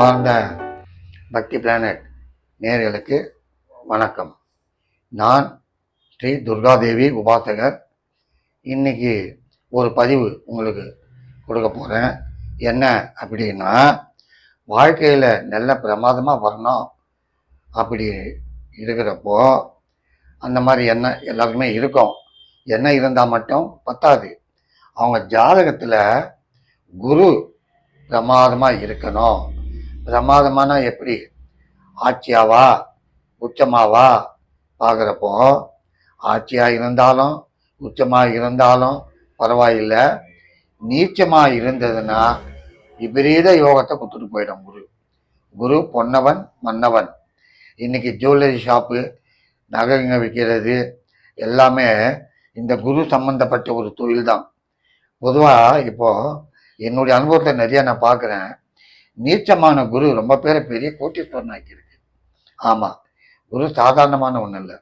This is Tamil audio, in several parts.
அன்பார்ந்த பக்தி பிளானட் நேர்களுக்கு வணக்கம். நான் ஸ்ரீ துர்காதேவி உபாசகர். இன்னைக்கு ஒரு பதிவு உங்களுக்கு கொடுக்க போகிறேன் என்ன அப்படின்னா வாழ்க்கையில் நல்ல பிரமாதமாக வரணும் அப்படி இருக்கிறப்போ அந்த மாதிரி என்ன எல்லாருக்குமே இருக்கும். எண்ணம் இருந்தால் மட்டும் பத்தாது. அவங்க ஜாதகத்தில் குரு பிரமாதமாக இருக்கணும். பிரமாதமான எப்படி? ஆட்சியாவா? உச்சமாவா? பார்க்குறப்போ ஆட்சியாக இருந்தாலும் உச்சமாக இருந்தாலும் பரவாயில்லை. நீச்சமாக இருந்ததுன்னா விபரீத யோகத்தை கொடுத்துட்டு போயிடும் குரு. குரு பொன்னவன் மன்னவன். இன்னைக்கு ஜுவல்லரி ஷாப்பு நகைங்க விற்கிறது எல்லாமே இந்த குரு சம்பந்தப்பட்ட ஒரு தொழில் தான் பொதுவாக இப்போது என்னுடைய அனுபவத்தை நிறையா நான் பார்க்குறேன். நீச்சமான குரு ரொம்ப பேரை பெரிய கோட்டீஸ்வரன் ஆக்கியிருக்கு ஆமாம் குரு சாதாரணமான ஒன்றும் இல்லை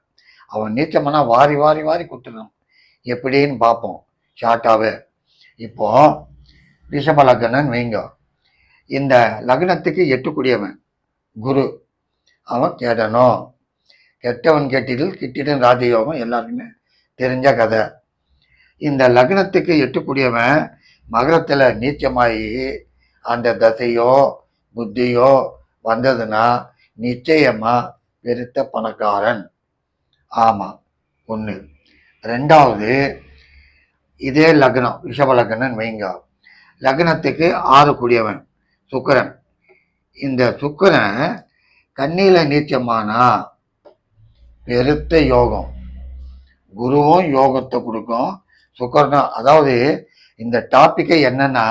அவன் நீச்சமானா வாரி வாரி வாரி குத்துணும் எப்படின்னு பார்ப்போம் ஷார்ட்டாகவே இப்போ ரிஷப லக்னன் வைங்க. இந்த லக்னத்துக்கு எட்டுக்கூடியவன் குரு. அவன் கேடணும் கெட்டவன் கெட்டிடில் கிட்டிடன் ராஜயோகம் எல்லாருக்குமே தெரிஞ்ச கதை. இந்த லக்னத்துக்கு எட்டுக்கூடியவன் மகரத்தில் நீச்சமாகி அந்த தசையோ புத்தியோ வந்ததுன்னா நிச்சயமா பெருத்த பணக்காரன். ஆமாம் ஒன்று ரெண்டாவது இதே லக்னம் ரிஷப லக்னன் வைங்க. லக்னத்துக்கு ஆறு கூடியவன் சுக்கரன். இந்த சுக்கரன் கண்ணியில நீச்சமானா பெருத்த யோகம். குருவும் யோகத்தை கொடுக்கும் சுக்கரனும். அதாவது இந்த டாப்பிக்கை என்னன்னா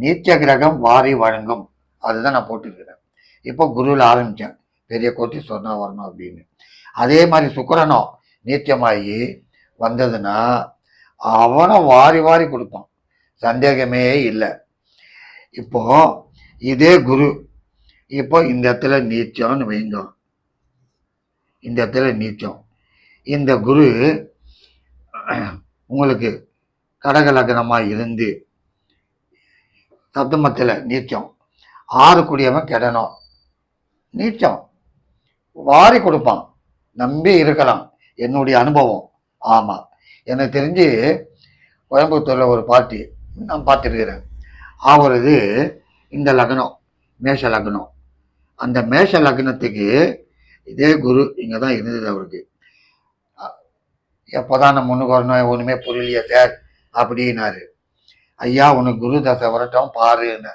நீச்ச கிரகம் வாரி வழங்கும். அதுதான் நான் போட்டிருக்கிறேன் இப்போ குருவில் ஆரம்பித்தேன் பெரிய கோட்டி சொன்னா வரணும் அப்படின்னு. அதே மாதிரி சுக்கரனோ நீச்சமாகி வந்ததுன்னா அவனும் வாரி வாரி கொடுப்பான். சந்தேகமே இல்லை. இப்போ இதே குரு. இப்போ இந்த இடத்துல நீச்சம்னு வைங்க. இந்த இடத்துல நீச்சம் இந்த குரு உங்களுக்கு கடக லக்னமாக இருந்து சப்தமத்தில் நீச்சம் ஆறு கூடியவன் கெடணும் நீச்சம் வாரி கொடுப்பான். நம்பி இருக்கலாம். என்னுடைய அனுபவம். ஆமாம் எனக்கு தெரிஞ்சு கோயம்புத்தூரில் ஒரு பாட்டி நான் பார்த்துருக்கிறேன். அவரது இந்த லக்னம் மேஷ லக்னம். அந்த மேஷ லக்னத்துக்கு இதே குரு இங்கே தான் இருந்தது அவருக்கு. எப்போதான் நான் முன்னுக்கு வரணும் ஒன்றுமே புரியலையே சார் அப்படின்னாரு. ஐயா உனக்கு குரு தசை வரட்டும் பாருன்னு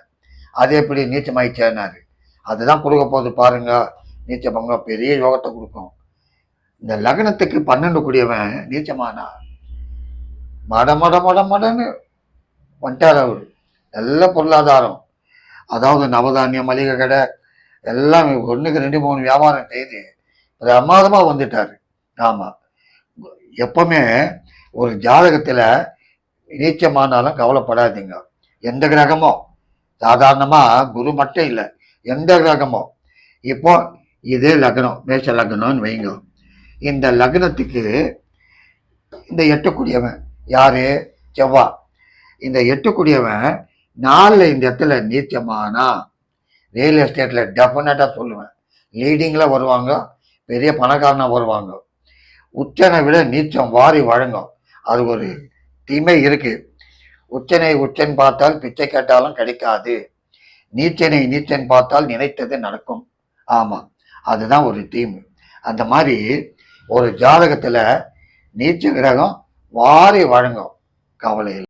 அது எப்படி நீச்சமாயிச்சேன்னாரு. அதுதான் கொடுக்க போகுது பாருங்க. நீச்ச பங்கம் பெரிய யோகத்தை கொடுக்கும். இந்த லக்னத்துக்கு பன்னெண்டு கூடியவன் நீச்சமானா? மட மட மட மடன்னு வந்துட்டார் அவர். நல்ல பொருளாதாரம். அதாவது நவதானியம் மளிகை கடை எல்லாம் ஒன்றுக்கு ரெண்டு மூணு வியாபாரம் செய்து பிரமாதமாக வந்துட்டார். ஆமாம் எப்பவுமே ஒரு ஜாதகத்தில் நீச்சமானாலும் கவலைப்படாதீங்க. எந்த கிரகமோ சாதாரணமாக குரு மட்டும் இல்லை எந்த கிரகமோ இப்போ இது லக்னம் மேஷ லக்னம்னு வைங்க. இந்த லக்னத்துக்கு இந்த எட்டக்கூடியவன் யார்? செவ்வா. இந்த எட்டக்கூடியவன் நாளில் இந்த இடத்துல நீச்சமானா ரியல் எஸ்டேட்டில் டெஃபினட்டாக சொல்லுவேன். லீடிங்கில் வருவாங்க பெரிய பணக்காரனாக வருவாங்க. உச்சனை விட நீச்சம் வாரி வழங்கும். அது ஒரு தீமை இருக்கு. உச்சனை உச்சன் பார்த்தால் பிச்சை கேட்டாலும் கிடைக்காது. நீச்சனை நீச்சன் பார்த்தால் நினைத்தது நடக்கும். ஆமாம் அதுதான் ஒரு தீமை. அந்த மாதிரி ஒரு ஜாதகத்தில் நீச்ச கிரகம் வாரி வழங்கும் கவலையில்.